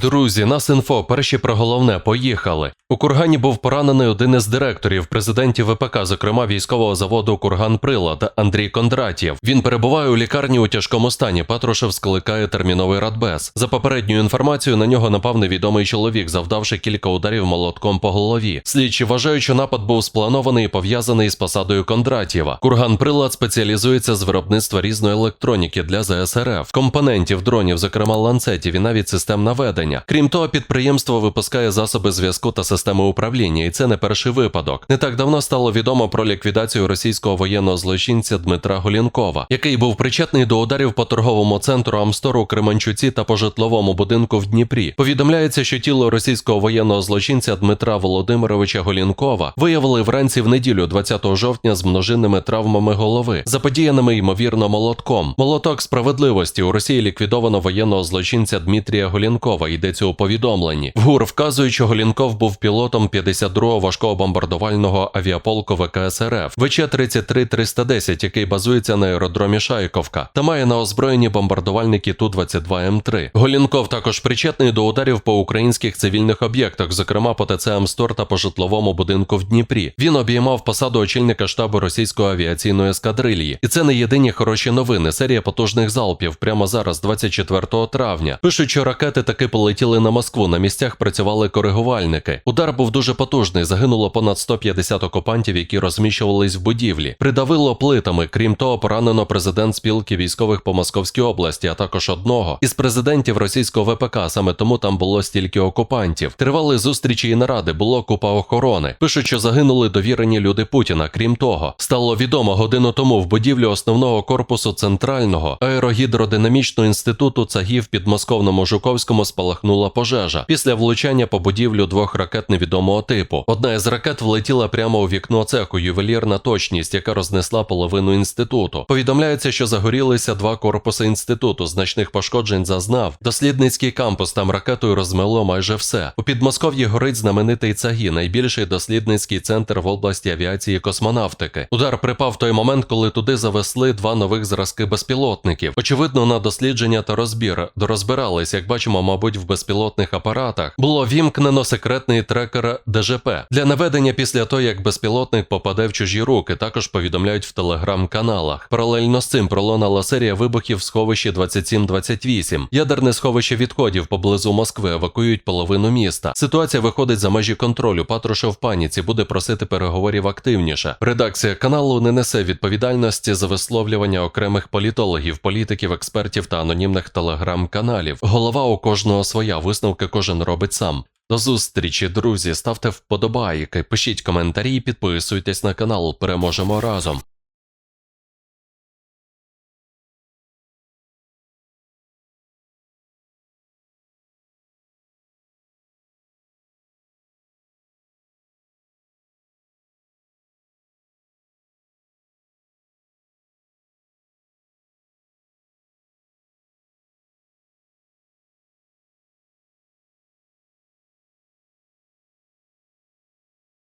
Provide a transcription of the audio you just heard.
Друзі, нас інфо, перші про головне, поїхали. У Кургані був поранений один із директорів президентів ВПК, зокрема військового заводу Курган Прилад Андрій Кондратєв. Він перебуває у лікарні у тяжкому стані. Патрушев скликає терміновий радбез. За попередньою інформацією, на нього напав невідомий чоловік, завдавши кілька ударів молотком по голові. Слідчі вважають, що напад був спланований і пов'язаний з посадою Кондратєва. Курган Прилад спеціалізується з виробництва різної електроніки для ЗСРФ, компонентів дронів, зокрема ланцетів і навіть систем наведення. Крім того, підприємство випускає засоби зв'язку та системи управління, і це не перший випадок. Не так давно стало відомо про ліквідацію російського воєнного злочинця Дмитра Голінкова, який був причетний до ударів по торговому центру Амстор у Кременчуці та по житловому будинку в Дніпрі. Повідомляється, що тіло російського воєнного злочинця Дмитра Володимировича Голінкова виявили вранці в неділю, 20 жовтня, з множинними травмами голови, заподіяними ймовірно молотком. Молоток справедливості у Росії ліквідовано воєнного злочинця Дмитрія Голінкова. Йдеться у повідомленні. ГУР вказують, що Голінков був пілотом 52-го важкого бомбардувального авіаполку ВКС РФ ВЧ 33 310 який базується на аеродромі Шайковка та має на озброєнні бомбардувальники Ту 22 М3. Голінков також причетний до ударів по українських цивільних об'єктах, зокрема по ТЦ Амстор та по житловому будинку в Дніпрі. Він обіймав посаду очільника штабу російської авіаційної ескадрилії. І це не єдині хороші новини. Серія потужних залпів прямо зараз, 24 травня. Пишуть, що ракети таки полетіли на Москву. На місцях працювали коригувальники. Удар був дуже потужний. Загинуло понад 150 окупантів, які розміщувались в будівлі. Придавило плитами. Крім того, поранено президент спілки військових по Московській області, а також одного із президентів російського ВПК. Саме тому там було стільки окупантів. Тривали зустрічі і наради. Було купа охорони. Пишуть, що загинули довірені люди Путіна. Крім того, стало відомо годину тому в будівлі основного корпусу центрального аерогідродинамічного інституту ЦАГІ в підмосковному Жуковському спалахнула пожежа після влучання по будівлю двох ракет невідомого типу. Одна із ракет влетіла прямо у вікно цеху, ювелірна точність, яка рознесла половину інституту. Повідомляється, що загорілися два корпуси інституту. Значних пошкоджень зазнав. Дослідницький кампус там ракетою розмело майже все. У Підмосков'ї горить знаменитий ЦАГІ, найбільший дослідницький центр в області авіації і космонавтики. Удар припав той момент, коли туди завесли два нових зразки безпілотників. Очевидно, на дослідження та розбір дорозбирались, як бачимо, мабуть, в безпілотних апаратах було вімкнено секретний трекер ДЖП для наведення після того, як безпілотник попаде в чужі руки. Також повідомляють в телеграм-каналах. Паралельно з цим пролунала серія вибухів в сховищі 2728. Ядерне сховище відходів поблизу Москви евакуюють половину міста. Ситуація виходить за межі контролю. Патрушев в паніці буде просити переговорів активніше. Редакція каналу не несе відповідальності за висловлювання окремих політологів, політиків, експертів та анонімних телеграм-каналів. Голова у кожного своя висновки кожен робить сам. До зустрічі, друзі. Ставте вподобайки, пишіть коментарі, підписуйтесь на канал. Переможемо разом.